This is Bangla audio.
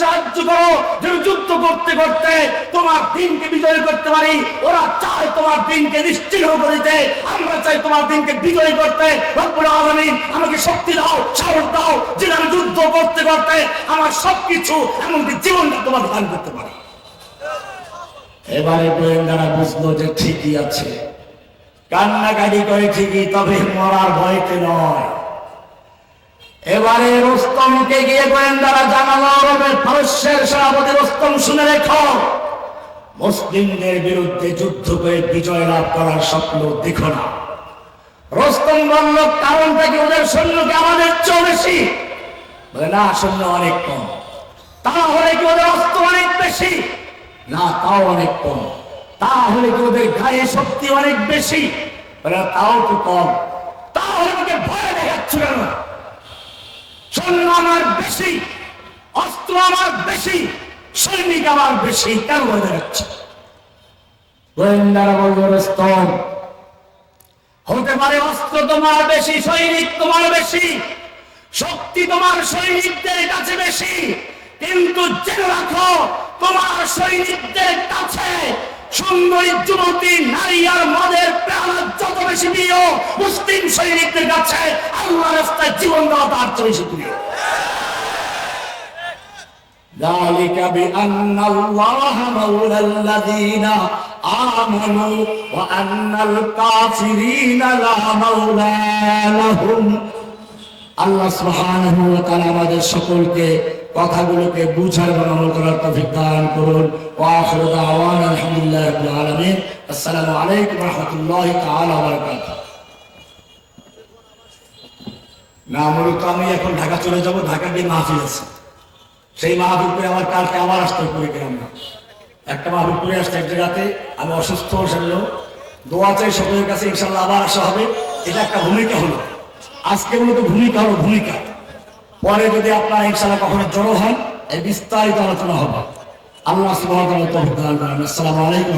সাহায্য করো। যেন যুদ্ধ করতে করতে তোমার দিনকে বিজয় করতে পারি, ওরা চায় তোমার দিনকে নিশ্চিহ্ন করিতে আমরা চাই তোমার দিনকে বিজয় করতে। রব্বুল আমাকে শক্তি দাও, সাহস দাও যেন আমি যুদ্ধ করতে করতে আমার সবকিছু এমনকি জীবনটা তোমার দান করতে পারি। এবারে গোয়েন্দারা বুঝলো যে ঠিকই আছে। কান্নাকাটি করে ঠিকই, তবে মরার ভয়তে নয়। এবারে রোস্তমকে গিয়ে বলেন গোয়েন্দারা জানালো রবের পারস্যের সভাপতি রোস্তম শুনে রেখো। মুসলিমদের বিরুদ্ধে যুদ্ধ করে বিজয় লাভ করার স্বপ্ন দেখো না। রোস্তম বলল, কারণটা কি ওদের সৈন্যকে আমাদের চেয়েও বেশি? বলে, না, সৈন্য অনেক কম। তাহলে কি ওদের অস্ত্র অনেক বেশি? না, তাও অনেক কম। তাহলে কি ওদের গায়ে শক্তি অনেক বেশি? বলে তাও তো কম। তাহলে ভয় দেখাচ্ছ কেন? সৈন্য আমার বেশি, অস্ত্র আমার বেশি, সৈনিক আমার বেশি, কেন ভয় দেখাচ্ছে গোয়েন্দারা হতে পারে অস্ত্র তোমার বেশি, সৈনিক তোমার বেশি, শক্তি তোমার সৈনিকদের কাছে বেশি, কিন্তু জেনে রাখো, তোমার সৈনিকদের কাছে সুন্দরী যুবতী নারী আর মদের প্রাণ যত বেশি প্রিয় মুসলিম সৈনিকদের কাছে আল্লাহ রাস্তায় জীবন দেওয়া তার চেয়ে বেশি প্রিয় ذلك بأن الله مولى الذين آمنوا وأن الكافرين لا مولى لهم আল্লাহ সুবহানাহু ওয়া তাআলা আমাদের সকলকে কথাগুলোকে বুঝার এবং আমল করার তৌফিক দান করুন। ওয়া আখিরু দাওয়ানা আলহামদুলিল্লাহি রাব্বিল আলামিন। আসসালামু না, মূলত আমি এখন ঢাকা চলে যাব। ঢাকা দিয়ে মাহফিল আছে, সেই মাহফিল করে আমার কালকে আবার আসতে হবে না একটা মাহফিল করে আসতে এক জায়গাতে আমি অসুস্থ সেগুলো দোয়া চাই সকলের কাছে ইনশাল্লাহ আবার আসা হবে। এটা একটা ভূমিকা হলো। আজকে মূলত ভূমিকা হলো ভূমিকা। পরে যদি আপনারা ইনশাল্লাহ কখনো জড়ো হন, এই বিস্তারিত আলোচনা হবে। আল্লাহ সুবাহ আসসালামু আলাইকুম